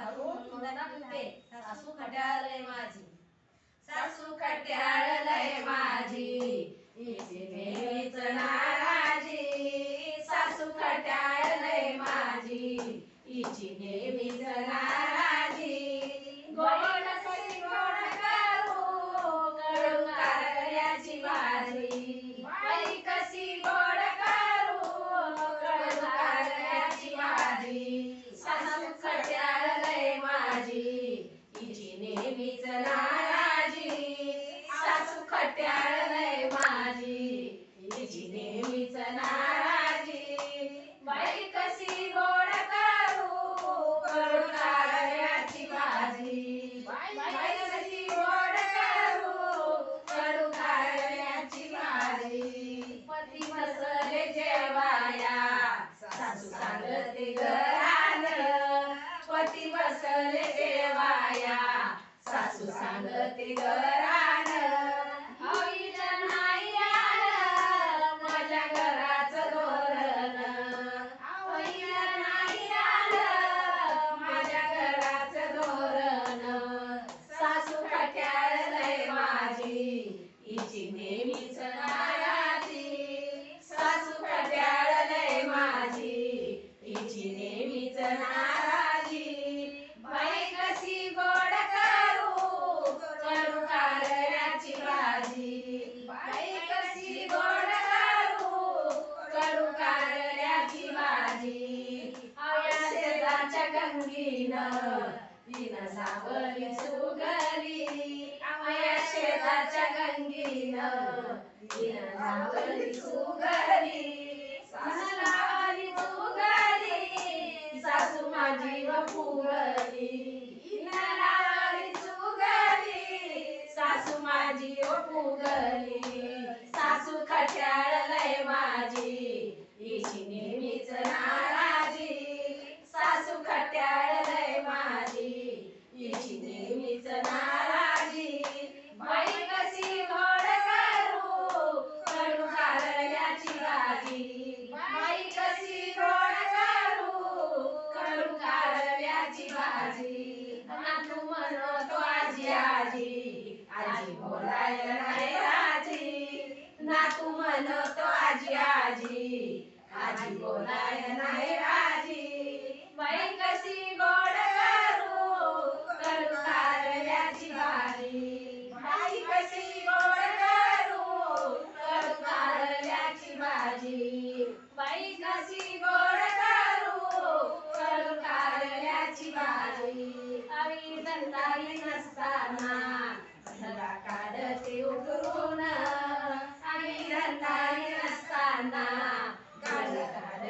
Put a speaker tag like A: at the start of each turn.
A: घालून नटते सासू खट्याळ माझी. सासू खट्याळ बसले देवाया. सासू सांगती गरा तीन तीन सावली सुगली आमया शेजाच्या गंगीन. तीन सावली सुगली सासलावली सुगली सासू माझी व फुगली. लावली सासू माझी व फुगली. सासू खट्याळ लय माझी म्हणतो आजी आजी. आजी बोलाय नाही आजी बाई कशी गोड करू करू कारल्याची भाजी. बाई कशी गोड नसताना सदा काढते उकरून